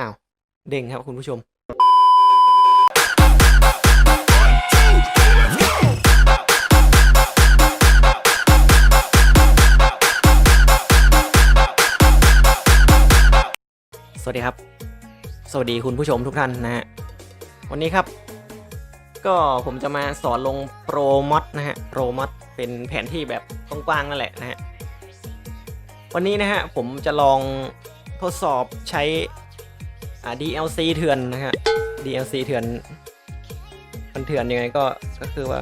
อ้าวเด้งครับคุณผู้ชม สวัสดีครับ สวัสดีคุณผู้ชมทุกท่านนะฮะ วันนี้ครับ ก็ผมจะมาสอนลงโปรมอดนะฮะ โปรมอดเป็นแผนที่แบบกว้างๆนั่นแหละนะฮะ วันนี้นะฮะผมจะลองทดสอบใช้ DLC เถื่อนนะฮะ DLC เถื่อน มันเถื่อนยังไงก็ก็คือว่า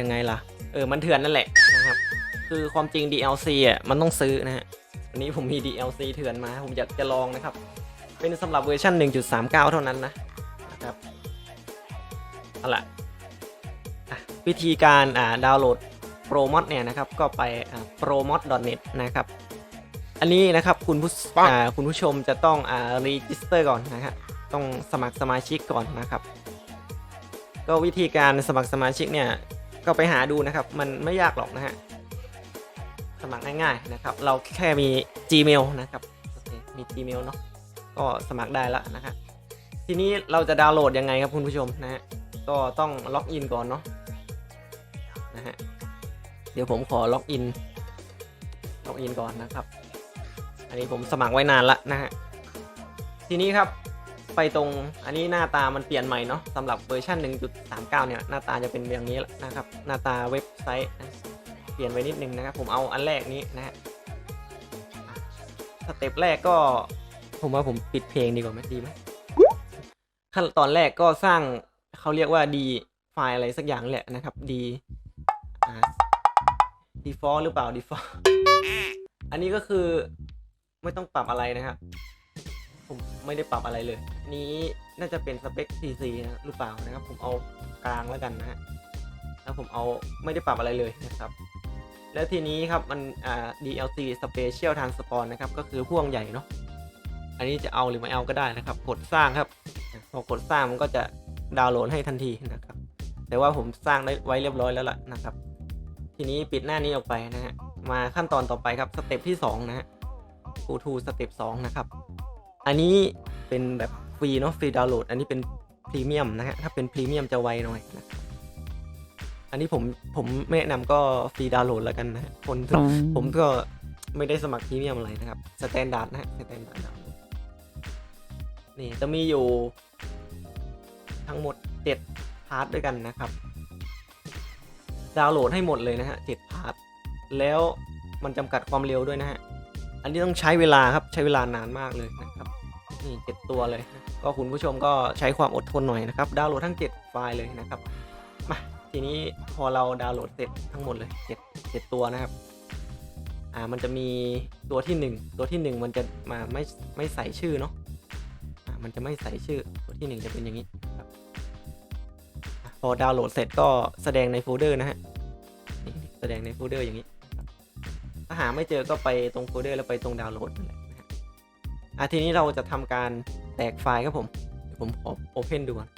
ยังไงล่ะ เออมันเถื่อนนั่นแหละนะครับ คือความจริง DLC อะมันต้องซื้อนะฮะวันนี้ผมมี DLC เถื่อนมา ผมอยากจะลองนะครับ เป็นสำหรับเวอร์ชัน1.39 เท่านั้นนะนะครับเอาล่ะวิธีการอ่าดาวน์โหลดโปรโมอดเนี่ยนะครับ ก็ไปอ่า promod.net นะครับ อันนี้นะครับคุณผู้อ่าคุณผู้ชมจะต้องอ่า register ก่อนนะฮะต้องสมัครสมาชิกก่อนนะครับ ก็วิธีการสมัครสมาชิกเนี่ยก็ไปหาดูนะครับ มันไม่ยากหรอกนะฮะสมัครง่ายๆนะครับ เราแค่มี Gmail นะครับโอเคมี Gmail เนาะก็สมัครได้แล้วนะฮะทีนี้เราจะดาวน์โหลดยังไงครับคุณผู้ชมนะฮะก็ต้องล็อกอินก่อนเนาะนะฮะเดี๋ยวผมขอล็อกอินล็อกอินก่อนนะครับ อันนี้ผมสมัครไว้นานละนะฮะ ทีนี้ครับไปตรงอันนี้หน้าตามันเปลี่ยนใหม่เนาะสำหรับเวอร์ชัน1.39 เนี่ยหน้าตาจะเป็นอย่างนี้นะครับ หน้าตาเว็บไซต์เปลี่ยนไว้นิดนึงนะครับ ผมเอาอันแรกนี้นะฮะสเต็ปแรกก็ผมว่าผมปิดเพลงดีกว่าไหมดีไหมขั้นตอนแรกก็สร้างเขาเรียกว่า d ไฟล์อะไรสักอย่างแหละนะครับ d อ่า default หรือเปล่า default อันนี้ก็คือ ไม่ต้องปรับอะไรนะครับผมไม่ได้ปรับอะไรเลย นี้น่าจะเป็นสเปค CC นะหรือเปล่านะครับ ผมเอากลางแล้วกันนะฮะแล้วผมเอาไม่ได้ปรับอะไรเลยนะครับ แล้วทีนี้ครับมันอ่า DLC Special Transport นะครับ ก็คือพ่วงใหญ่เนาะอันนี้จะเอาหรือไม่เอาก็ได้นะครับ กดสร้างครับพอกดสร้างมันก็จะดาวน์โหลดให้ทันทีนะครับ แต่ว่าผมสร้างได้ไว้เรียบร้อยแล้วล่ะนะครับ ทีนี้ปิดหน้านี้ออกไปนะฮะมาขั้นตอนต่อไปครับสเต็ปที่2นะฮะ go to สเต็ป2นะครับ อันนี้เป็นแบบฟรีเนาะฟรีดาวน์โหลด อันนี้เป็นพรีเมียมนะฮะถ้าเป็นพรีเมียมจะไวหน่อยนะครับอันนี้ผมผมไม่แนะนำก็ฟรีดาวน์โหลดแล้วกันนะฮะคนผมก็ไม่ได้สมัครพรีเมียมอะไรนะครับสแตนดาร์ดนะฮะสแตนดาร์ดนี่จะมีอยู่ทั้งหมด 7 พาร์ทด้วยกันนะครับ ดาวน์โหลดให้หมดเลยนะฮะ7พาร์ทแล้วมันจำกัดความเร็วด้วยนะฮะ อันนี้ต้องใช้เวลาครับใช้เวลานานมากเลยนะครับนี่เจ็ดตัวเลย ก็คุณผู้ชมก็ใช้ความอดทนหน่อยนะครับดาวน์โหลดทั้ง 7 ไฟล์เลยนะครับมาทีนี้พอเราดาวน์โหลดเสร็จทั้งหมดเลย7 7ตัวนะครับอ่ามันจะมีตัวที่ 1 ตัวที่ 1 มันจะมาไม่ไม่ใส่ชื่อเนาะอะมันจะไม่ใส่ชื่อตัวที่หนึ่งจะเป็นอย่างนี้ครับพอดาวน์โหลดเสร็จก็แสดงในโฟลเดอร์นะฮะนี่แสดงในโฟลเดอร์อย่างนี้าหาไม่เจอก็ไปตรงโฟลเดอร์แล้วไปตรงดาวน์โหลดนั่นแหละนะฮะอะทีนี้เราจะทำการแตกไฟล์ครับผมเดี๋ยวผมขอโอเพนดูก่อน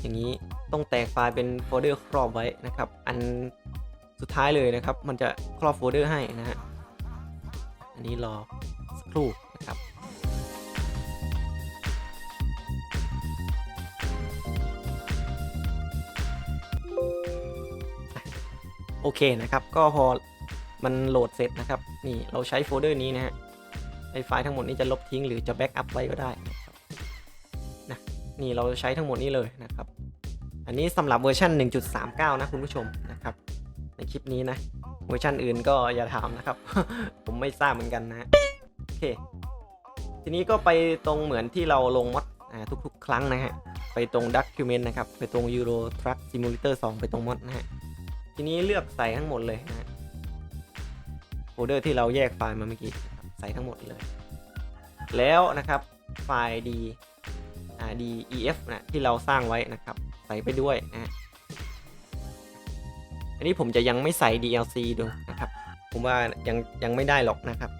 อย่างนี้ต้องแตกไฟล์เป็นโฟลเดอร์ครอบไว้นะครับ อันสุดท้ายเลยนะครับ มันจะครอบโฟลเดอร์ให้นะฮะอันนี้รอสักครู่นะครับ โอเคนะครับ ก็พอ มันโหลดเสร็จนะครับ นี่เราใช้โฟลเดอร์นี้นะฮะไอไฟล์ทั้งหมดนี้จะลบทิ้งหรือจะแบ็กอัพไว้ก็ได้นะนี่เราใช้ทั้งหมดนี้เลยนะครับ อันนี้สำหรับเวอร์ชัน1.39 นะคุณผู้ชมนะครับ ในคลิปนี้นะ เวอร์ชันอื่นก็อย่าถามนะครับ ผมไม่ทราบเหมือนกันนะโอเค ทีนี้ก็ไปตรงเหมือนที่เราลงมอดทุกๆ ครั้งนะฮะ ไปตรง Document นะครับ ไปตรง Euro Truck Simulator 2 ไปตรงมอดนะฮะ ทีนี้เลือกใส่ทั้งหมดเลยนะฮะ ลเดอร์ที่เราแยกไฟล์มาเมื่อกี้ใส่ทั้งหมดเลย แล้วนะครับไฟล์ d อ่า def นะที่เราสร้างไว้นะครับ ใส่ไปด้วยนะฮะอันนี้ผมจะยังไม่ใส่ dlc ดูนะครับ ผมว่ายังยังไม่ได้หรอกนะครับ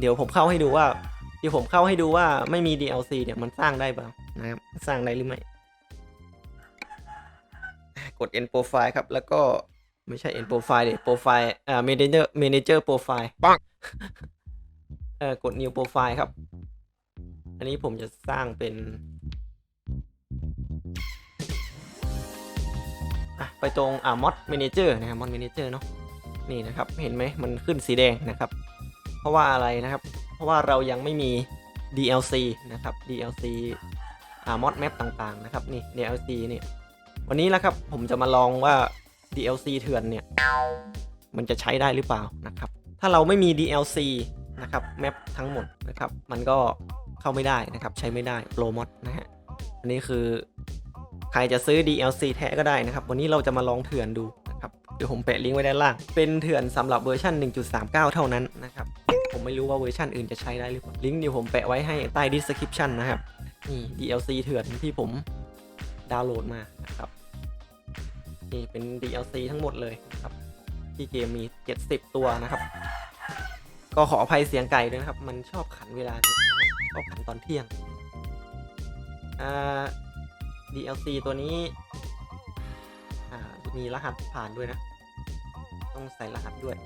เดี๋ยวผมเข้าให้ดูว่าเดี๋ยวผมเข้าให้ดูว่าไม่มี dlc เนี่ยมันสร้างได้เปล่านะครับสร้างได้หรือไม่กด end profile ครับแล้วก็ ไม่ใช่ end profile เดี๋ยว profile อ่า manager manager profile ปังเออกด new profile ครับ อันนี้ผมจะสร้างเป็นอะไปตรงอ่า mod manager นะครับ mod manager เนาะนี่นะครับ เห็นไหมมันขึ้นสีแดงนะครับ เพราะว่าอะไรนะครับ เพราะว่าเรายังไม่มี DLC นะครับ DLC อ่า mod map ต่างๆนะครับ นี่ DLC นี่วันนี้แล้วครับ ผมจะมาลองว่า DLC เถื่อนเนี่ย มันจะใช้ได้หรือเปล่านะครับ ถ้าเราไม่มี DLC นะครับแมปทั้งหมดนะครับ มันก็เข้าไม่ได้นะครับ ใช้ไม่ได้โปรมอดนะฮะ อันนี้คือใครจะซื้อ DLC แท้ก็ได้นะครับ วันนี้เราจะมาลองเถื่อนดูนะครับ เดี๋ยวผมแปะลิงก์ไว้ด้านล่าง เป็นเถื่อนสำหรับเวอร์ชัน1.39 เท่านั้นนะครับ ผมไม่รู้ว่าเวอร์ชันอื่นจะใช้ได้หรือเปล่า ลิงก์เดี๋ยวผมแปะไว้ให้ใต้ description นะครับ นี่ DLC เถื่อนที่ผมดาวน์โหลดมานะครับ นี่เป็น DLC ทั้งหมดเลยนะครับ ที่เกมมี 70 ตัวนะครับ ก็ขออภัยเสียงไก่ด้วยนะครับ มันชอบขันเวลานี้ชอบขันตอนเที่ยงอ่า DLC ตัวนี้อ่ามีรหัสผ่านด้วยนะ ต้องใส่รหัสด้วย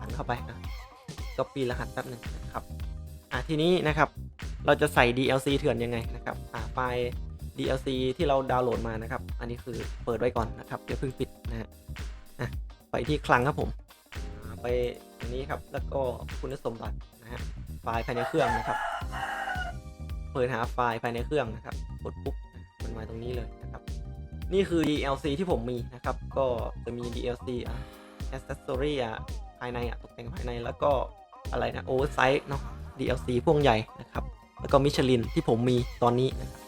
หันเข้าไปนะก็ปีรหัสแป๊บหนึ่งนะครับ อ่าทีนี้นะครับเราจะใส่ DLC เถื่อนยังไงนะครับ อ่าไฟ DLC ที่เราดาวน์โหลดมานะครับ อันนี้คือเปิดไว้ก่อนนะครับอย่าเพิ่งปิดนะฮะไปที่คลังครับผมไปอันนี้ครับแล้วก็คุณสมบัตินะฮะไฟล์ภายในเครื่องนะครับ เปิดหาไฟล์ภายในเครื่องนะครับกดปุ๊บมันมาตรงนี้เลยนะครับ นี่คือ DLC ที่ผมมีนะครับ ก็จะมี DLC อะ accessory อะภายในอะตกแต่งภายในแล้วก็อะไรนะ oversize เนาะ DLC พวงใหญ่นะครับ แล้วก็มิชลินที่ผมมีตอนนี้นะครับ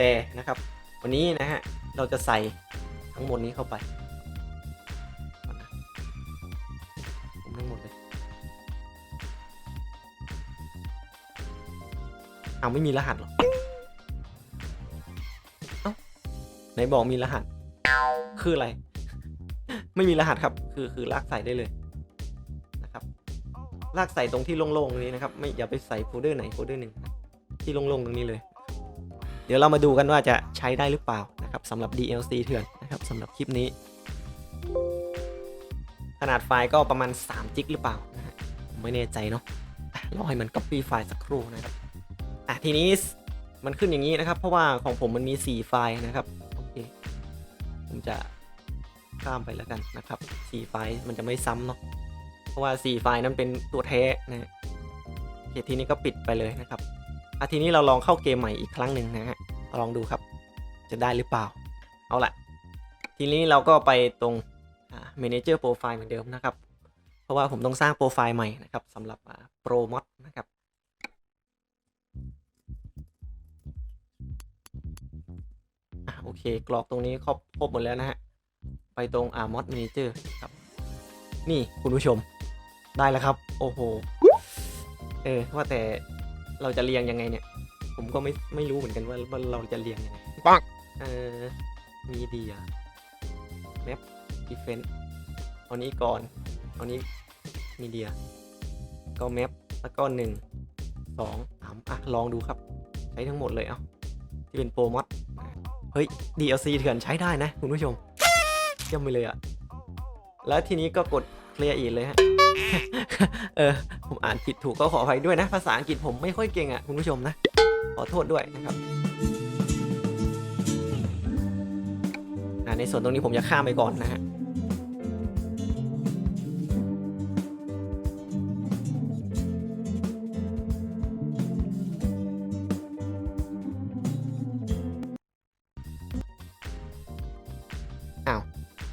แต่นะครับ วันนี้นะฮะเราจะใส่ทั้งหมดนี้เข้าไปทั้งหมดเลยเอาไม่มีรหัสหรอเอ้าไหนบอกมีรหัส คืออะไร ไม่มีรหัสครับ คือคือลากใส่ได้เลยนะครับ ลากใส่ตรงที่โล่งๆตรงนี้นะครับ ไม่อย่าไปใส่โฟลเดอร์ไหนโฟลเดอร์หนึ่งที่โล่งๆตรงนี้เลย เดี๋ยวเรามาดูกันว่าจะใช้ได้หรือเปล่านะครับสำหรับ DLC เถื่อนนะครับสำหรับคลิปนี้ ขนาดไฟล์ก็ประมาณ3จิกหรือเปล่านะไม่แน่ใจเนาะรอให้มัน copy ไฟล์สักครู่นะครับอะทีนี้มันขึ้นอย่างนี้นะครับ เพราะว่าของผมมันมี 4 ไฟล์นะครับโอเคผมจะข้ามไปแล้วกันนะครับ4ไฟล์มันจะไม่ซ้ำเนาะเพราะว่า 4 ไฟล์นั้นเป็นตัวแท้นะฮะโอเคทีนี้ก็ปิดไปเลยนะครับ อาทีนี้เราลองเข้าเกมใหม่อีกครั้งหนึ่งนะฮะลองดูครับ จะได้หรือเปล่า เอาละทีนี้เราก็ไปตรง Manager Profile เหมือนเดิมนะครับ เพราะว่าผมต้องสร้างโปรไฟล์ใหม่นะครับสำหรับ Pro Mod นะครับอะโอเค กรอกตรงนี้ครบครบหมดแล้วนะฮะ ไปตรงอ่า Mod Manager ครับ นี่คุณผู้ชมได้แล้วครับ โอ้โห เออ ว่าแต่ เราจะเรียงยังไงเนี่ย ผมก็ไม่ไม่รู้เหมือนกันว่าว่าเราจะเรียงยังไงปังเออมีเดียแมปดีเฟนต์เอานี้ก่อนเอานี้มีเดียก็แมปแล้วก็หนึ่งสองสามอะ ลองดูครับ ใช้ทั้งหมดเลยเอาที่เป็นโปรมอดเฮ้ย DLC เถื่อนใช้ได้นะ คุณผู้ชมเยี่ยมไปเลยอะแล้วทีนี้ก็กด เคลียร์อีกเลยฮะ เออ ผมอ่านผิดถูกก็ขออภัยด้วยนะ ภาษาอังกฤษผมไม่ค่อยเก่งอะคุณผู้ชมนะ ขอโทษด้วยนะครับอ่าในส่วนตรงนี้ผมจะข้ามไปก่อนนะฮะอ้าว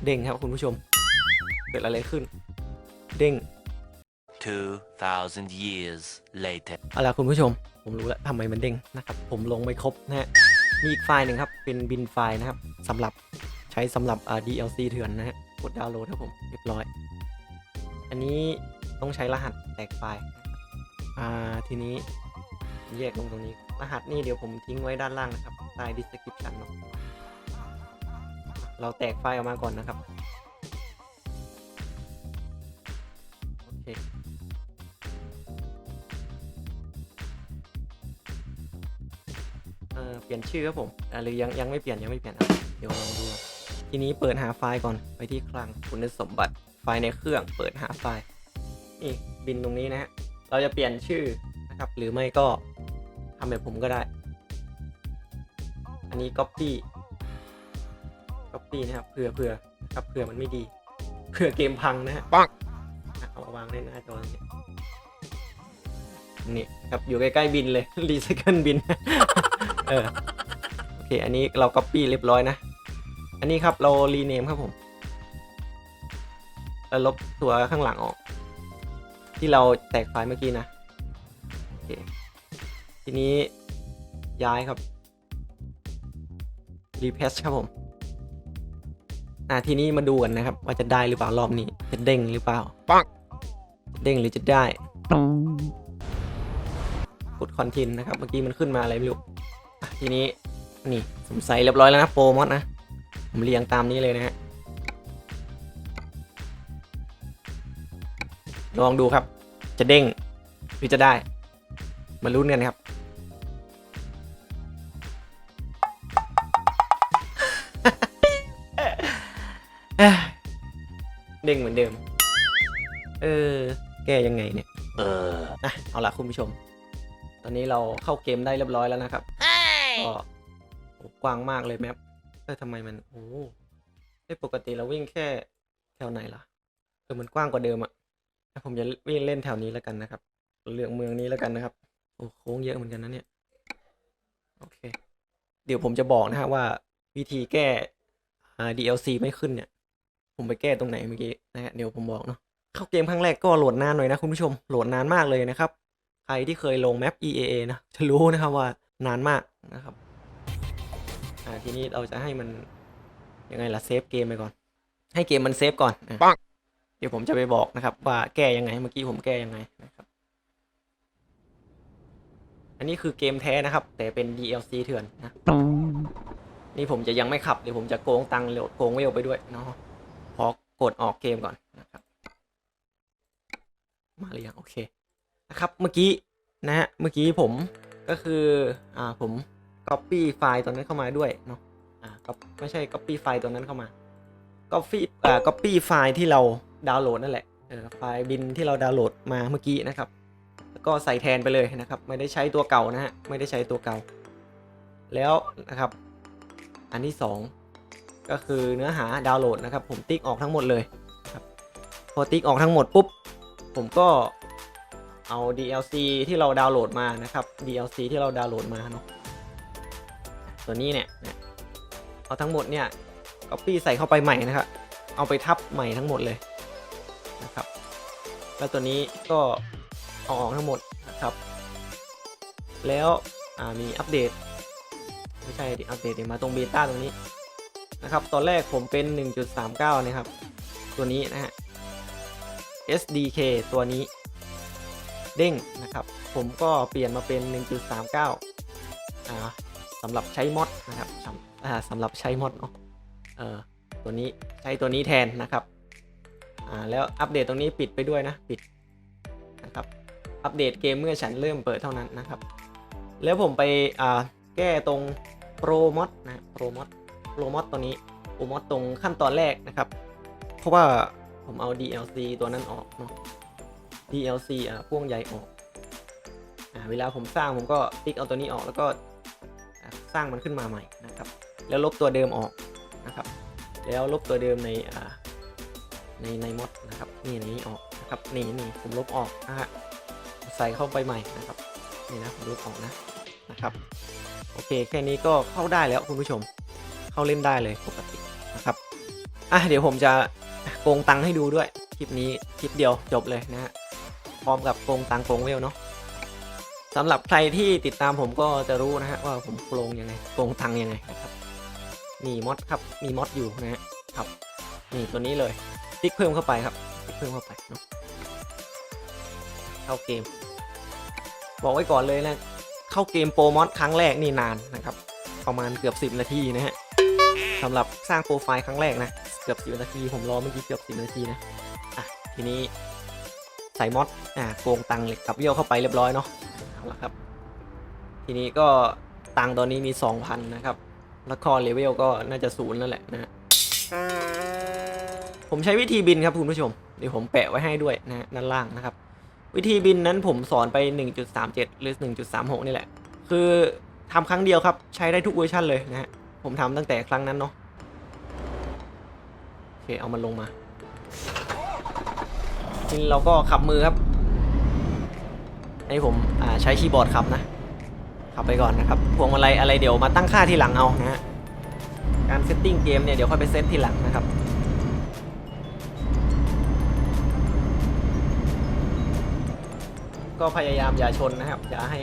เด้งครับคุณผู้ชม เกิดอะไรขึ้น เด้ง2,000 years later. เอาล่ะคุณผู้ชม ผมรู้แล้วทำไมมันเด้งนะครับ ผมลงไม่ครบนะฮะ มีอีกไฟล์หนึ่งครับ เป็นบินไฟล์นะครับสำหรับใช้สำหรับอ่า DLC เถื่อนนะฮะ กดดาวน์โหลดครับผม เรียบร้อย อันนี้ต้องใช้รหัสแตกไฟล์นะครับอ่า ทีนี้แยกลงตรงนี้ รหัสนี่เดี๋ยวผมทิ้งไว้ด้านล่างนะครับ ใต้ description เนาะเราแตกไฟล์ออกมาก่อนนะครับ โอเคเออเปลี่ยนชื่อครับผมอ่าหรือยังยังไม่เปลี่ยนยังไม่เปลี่ยนอะเดี๋ยวลองดู ทีนี้เปิดหาไฟล์ก่อนไปที่คลังคุณสมบัติไฟล์ในเครื่องเปิดหาไฟล์นี่บินตรงนี้นะฮะเราจะเปลี่ยนชื่อนะครับ หรือไม่ก็ทำแบบผมก็ได้ อันนี้ copy copy นะครับเผื่อเผื่อครับเผื่อมันไม่ดีเผื่อเกมพังนะฮะปังอะ เอามาวางในหน้าจออย่างนี้นี่ครับอยู่ใกล้ๆบินเลย รีไซเคิลบิน เออ โอเค อันนี้เรา copy เรียบร้อยนะ อันนี้ครับเรา rename ครับผมแล้วลบตัวข้างหลังออก ที่เราแตกไฟล์เมื่อกี้นะ โอเค ทีนี้ย้ายครับ repaste ครับผม อ่าทีนี้มาดูกันนะครับ ว่าจะได้หรือเปล่ารอบนี้ จะเด้งหรือเปล่าปังจะ เด้งหรือจะได้กดคอนทินนะครับ เมื่อกี้มันขึ้นมาอะไรไม่รู้อะทีนี้นี่ผมใส่เรียบร้อยแล้วนะโปรมอดนะ ผมเรียงตามนี้เลยนะฮะลองดูครับ จะเด้งหรือจะได้ มาลุ้นกันครับเอ้ยเด้งเหมือนเดิม เออ แก้ยังไงเนี่ย เอออะเอาละคุณผู้ชม ตอนนี้เราเข้าเกมได้เรียบร้อยแล้วนะครับก็โอ้กว้างมากเลยแมปเออทำไมมันโอ้ได้ปกติเราวิ่งแค่แถวไหนล่ะเออมันกว้างกว่าเดิมอะอะผมจะวิ่งเล่นแถวนี้แล้วกันนะครับ เลือกเมืองนี้แล้วกันนะครับโอ้โค้งเยอะเหมือนกันนะเนี่ยโอเค เดี๋ยวผมจะบอกนะฮะว่าวิธีแก้อ่า DLC ไม่ขึ้นเนี่ย ผมไปแก้ตรงไหนเมื่อกี้นะฮะเดี๋ยวผมบอกเนาะ เข้าเกมครั้งแรกก็โหลดนานหน่อยนะคุณผู้ชมโหลดนานมากเลยนะครับ ใครที่เคยลงแมป EAA นะจะรู้นะครับว่านานมากนะครับอ่าทีนี้เราจะให้มันยังไงล่ะเซฟเกมไปก่อน ให้เกมมันเซฟก่อนอะปังเดี๋ยวผมจะไปบอกนะครับ ว่าแก้ยังไงเมื่อกี้ผมแก้ยังไงนะครับ อันนี้คือเกมแท้นะครับ แต่เป็น DLC เถื่อนนะนี่ผมจะยังไม่ขับเดี๋ยวผมจะโกงตังค์เร็วโกงเวลไปด้วยเนาะขอกดออกเกมก่อนนะครับ มาหรือยังโอเคนะครับเมื่อกี้นะฮะเมื่อกี้ผมก็คืออ่าผม copy ไฟล์ตัวนั้นเข้ามาด้วยเนาะอ่าก็ไม่ใช่ copy ไฟล์ตัวนั้นเข้ามา copy อ่า copy ไฟล์ที่เราดาวน์โหลดนั่นแหละเออไฟล์บินที่เราดาวน์โหลดมาเมื่อกี้นะครับแล้วก็ใส่แทนไปเลยนะครับ ไม่ได้ใช้ตัวเก่านะฮะไม่ได้ใช้ตัวเก่า แล้วนะครับ อันที่ 2 ก็คือเนื้อหาดาวน์โหลดนะครับ ผมติ๊กออกทั้งหมดเลยครับพอติ๊กออกทั้งหมดปุ๊บ ผมก็เอา DLC ที่เราดาวน์โหลดมานะครับ DLC ที่เราดาวน์โหลดมาเนาะตัวนี้เนี่ยเอาทั้งหมดเนี่ย copy ใส่เข้าไปใหม่นะครับ เอาไปทับใหม่ทั้งหมดเลยนะครับ แล้วตัวนี้ก็เอาออกทั้งหมดนะครับ แล้วมีอัปเดตไม่ใช่ดิอัปเดตเดี๋ยวมาตรงเบต้าตรงนี้นะครับ ตอนแรกผมเป็น 1.39 นะครับ ตัวนี้นะฮะ SDK ตัวนี้ เด้งนะครับ ผมก็เปลี่ยนมาเป็น 1.39อ่าสำหรับใช้มอดนะครับสำหรับใช้มอดเนาะตัวนี้ใช้ตัวนี้แทนนะครับแล้วอัปเดตตรงนี้ปิดไปด้วยนะปิดนะครับอัปเดตเกมเมื่อฉันเริ่มเปิดเท่านั้นนะครับ แล้วผมไปแก้ตรงโปรมอดนะโปรมอดโปรมอดตัวนี้โปรมอดตรงขั้นตอนแรกนะครับ เพราะว่า ผมเอา DLC ตัวนั้นออกเนาะ DLC อะพ่วงใยออกอ่าเวลาผมสร้างผมก็ติ๊กเอาตัวนี้ออกแล้วก็สร้างมันขึ้นมาใหม่นะครับ แล้วลบตัวเดิมออกนะครับ แล้วลบตัวเดิมในอ่าในในมดนะครับนี่นนี้ออกนะครับนี่นี่ผมลบออกนะฮะใส่เข้าไปใหม่นะครับนี่นะผมลบออกนะนะครับโอเคแค่นี้ก็เข้าได้แล้วคุณผู้ชม เข้าเล่นได้เลยปกตินะครับอะเดี๋ยวผมจะ โกงตังค์ให้ดูด้วย คลิปนี้คลิปเดียวจบเลยนะฮะพร้อมกับโกงตังค์โกงเวลเนาะสำหรับใครที่ติดตามผมก็จะรู้นะฮะว่าผมโกงยังไงโกงตังค์ยังไงนะครับนี่มอดครับมีมอดอยู่นะฮะครับนี่ตัวนี้เลยติ๊กเพิ่มเข้าไปครับติ๊กเพิ่มเข้าไปเนาะเข้าเกม บอกไว้ก่อนเลยนะเข้าเกมโปรมอดครั้งแรกนี่นานนะครับ ประมาณเกือบ 10 นาทีนะฮะสำหรับสร้างโปรไฟล์ครั้งแรกนะ เกือบ10นาที ผมรอเมื่อกี้เกือบ10นาทีนะอะทีนี้ใส่มอดอ่าโกงตังเหล็กกับเบี้ยวเข้าไปเรียบร้อยเนาะเอาละครับ ทีนี้ก็ตังตอนนี้มี 2,000 นะครับ แล้วก็เลเวลก็น่าจะศูนย์นั่นแหละนะผมใช้วิธีบินครับคุณผู้ชมเดี๋ยวผมแปะไว้ให้ด้วยนะด้านล่างนะครับ วิธีบินนั้นผมสอนไป 1.37 หรือ 1.36 นี่แหละ คือทำครั้งเดียวครับ ใช้ได้ทุกเวอร์ชันเลยนะฮะผมทำตั้งแต่ครั้งนั้นเนาะ เคเอามันลงมาจริงเราก็ขับมือครับอันนี้ผมใช้คีย์บอร์ดขับนะ ขับไปก่อนนะครับ พวงมาลัยอะไรเดี๋ยวมาตั้งค่าทีหลังเอานะฮะ การเซตติ้งเกมเนี่ยเดี๋ยวค่อยไปเซตทีหลังนะครับ ก็พยายามอย่าชนนะครับ อย่าให้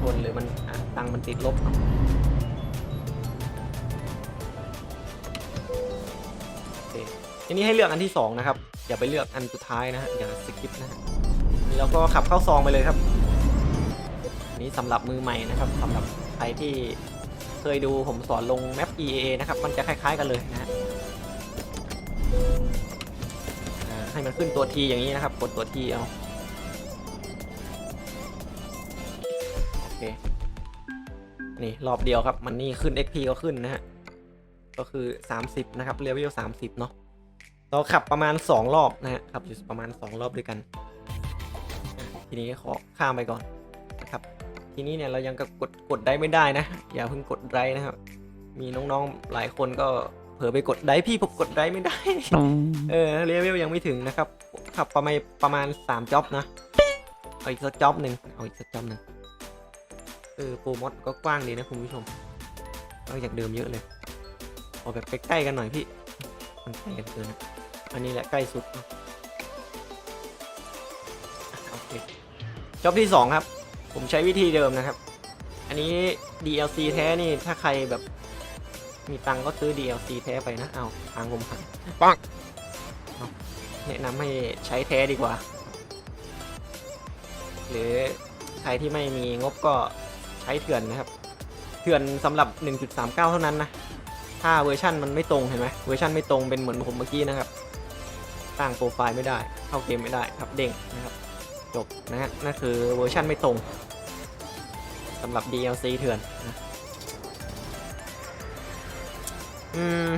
ชนหรือมันตังค์มันติดลบ ทีนี้ให้เลือกอันที่สองนะครับอย่าไปเลือกอันสุดท้ายนะฮะอย่าสกิปนะฮะแล้วก็ขับเข้าซองไปเลยครับนนี้สำหรับมือใหม่นะครับสำหรับใครที่เคยดูผมสอนลงแมป EA นะครับ มันจะคล้าย ๆ กันเลยนะฮะให้มันขึ้นตัวทีอย่างนี้นะครับ กดตัวทีเอาโอเคนี่รอบเดียวครับ มันนี่ขึ้น XP ก็ขึ้นนะฮะก็คือ 30 นะครับเลเวล30 เนาะ เราขับประมาณ 2 รอบนะฮะขับอยู่ประมาณ 2 รอบด้วยกันอะทีนี้ขอข้ามไปก่อนนะครับ ทีนี้เนี่ยเรายังก็กดกดได้ไม่ได้นะ อย่าเพิ่งกดไดนะครับ มีน้องๆหลายคนก็เผลอไปกดไดพี่ผมกดไดไม่ได้ เออเลเวลยังไม่ถึงนะครับ ขับประมาณประมาณ3จ็อบนะเอาอีกสักจ็อบหนึ่งเอาอีกสักจ็อบหนึ่งเออโปรมอดก็กว้างดีนะคุณผู้ชมนอกจากเดิมเยอะเลยเอาแบบใกล้ๆกันหน่อยพี่ มันใกล้กันเกินนะ อันนี้แหละใกล้สุดเนอะอะโอเคจ็อบที่สองครับ ผมใช้วิธีเดิมนะครับ อันนี้ DLC แท้นี่ถ้าใครแบบมีตังค์ก็ซื้อ DLC แท้ไปนะ เอาทางผมหันปังเอาแนะนำให้ใช้แท้ดีกว่า หรือใครที่ไม่มีงบก็ใช้เถื่อนนะครับ เถื่อนสำหรับ 1.39 เท่านั้นนะ ถ้าเวอร์ชันมันไม่ตรงเห็นไหมเวอร์ชันไม่ตรงเป็นเหมือนผมเมื่อกี้นะครับ ตั้งโปรไฟล์ไม่ได้ เข้าเกมไม่ได้ครับเด้งนะครับ จบนะฮะนั่นคือเวอร์ชันไม่ตรงสำหรับ DLC เถื่อนนะอืม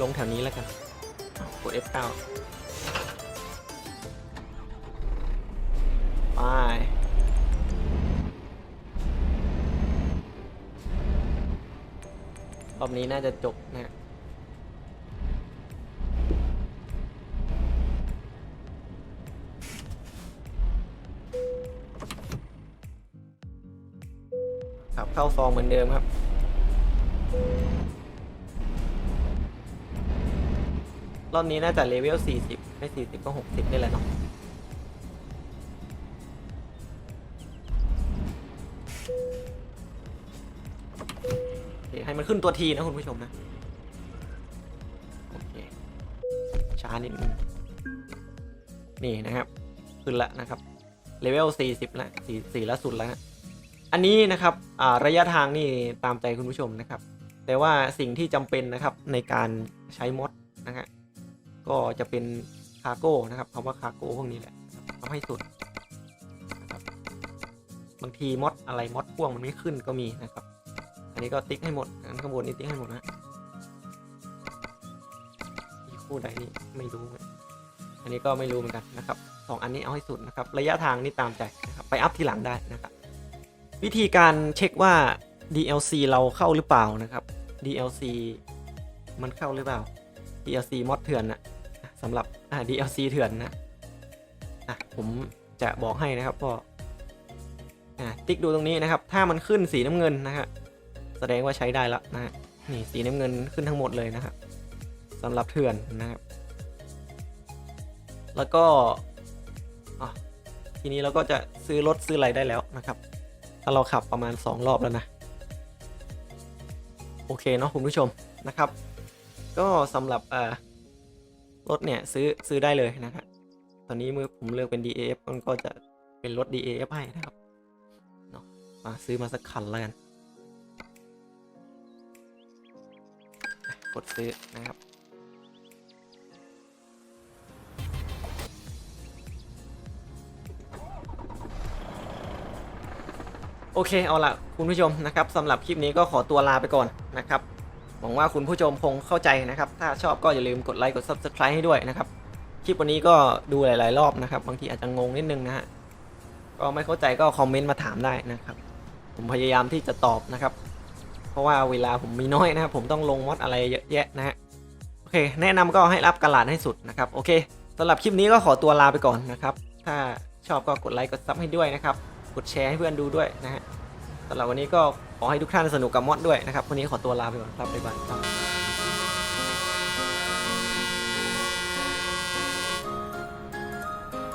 ลงแถวนี้แล้วกันกด F9 ไปรอบนี้น่าจะจบนะ เข้าซองเหมือนเดิมครับรอบนี้น่าจะเลเวล 40 ไม่ 40 ก็ 60 นี่แหละเนาะให้มันขึ้นตัวทีนะคุณผู้ชมนะ โอเค ช้านิดนึงนี่นะครับ ขึ้นละนะครับ เลเวล 40ละ4 4ละสุดแล้วนะ อันนี้นะครับระยะทางนี่ตามใจคุณผู้ชมนะครับ แต่ว่าสิ่งที่จำเป็นนะครับในการใช้มดนะฮะก็จะเป็นคาร์โก้นะครับคำว่าคาร์โก้พวกนี้แหละทำให้สุดนะครับบางทีมดอะไรมดพ่วงมันไม่ขึ้นก็มีนะครับ อันนี้ก็ติ๊กให้หมดอันข้างบนนี่ติ๊กให้หมดนะอีกคู่ใดนี่ไม่รู้ อันนี้ก็ไม่รู้เหมือนกันนะครับสองอันนี้เอาให้สุดนะครับ ระยะทางนี่ตามใจนะครับไปอัพทีหลังได้นะครับ วิธีการเช็คว่า DLC เราเข้าหรือเปล่านะครับ DLC มันเข้าหรือเปล่า DLC มอดเถื่อนนะสำหรับอ่า DLC เถื่อนนะอะผมจะบอกให้นะครับก็อะติ๊กดูตรงนี้นะครับ ถ้ามันขึ้นสีน้ำเงินนะฮะแสดงว่าใช้ได้แล้วนะฮะนี่สีน้ำเงินขึ้นทั้งหมดเลยนะครับสำหรับเถื่อนนะครับ แล้วก็อะทีนี้เราก็จะซื้อรถซื้ออะไรได้แล้วนะครับ ถ้าเราขับประมาณ 2 รอบแล้วนะ โอเคเนาะคุณผู้ชมนะครับ ก็สำหรับรถเนี่ยซื้อซื้อได้เลยนะครับ ตอนนี้เมื่อผมเลือกเป็น DAF มันก็จะเป็นรถ DAF ให้นะครับเนาะมาซื้อมาสักคันแล้วกัน กดซื้อนะครับ โอเคเอาละคุณผู้ชมนะครับสำหรับคลิปนี้ก็ขอตัวลาไปก่อนนะครับหวังว่าคุณผู้ชมคงเข้าใจนะครับ ถ้าชอบก็อย่าลืมกดไลค์กด subscribe ให้ด้วยนะครับ คลิปวันนี้ก็ดูหลาย ๆ รอบนะครับ บางทีอาจจะงงนิดนึงนะฮะก็ไม่เข้าใจก็คอมเมนต์มาถามได้นะครับ ผมพยายามที่จะตอบนะครับ เพราะว่าเวลาผมมีน้อยนะครับ ผมต้องลงมอดอะไรเยอะแยะนะฮะโอเค แนะนำก็ให้รับกระลาดให้สุดนะครับโอเคสำหรับคลิปนี้ก็ขอตัวลาไปก่อนนะครับ ถ้าชอบก็กดไลค์กดซับให้ด้วยนะครับ กดแชร์ให้เพื่อนดูด้วยนะฮะสำหรับวันนี้ก็ขอให้ทุกท่านสนุกกับมอดด้วยนะครับ วันนี้ขอตัวลาไปก่อนครับบ๊ายบาย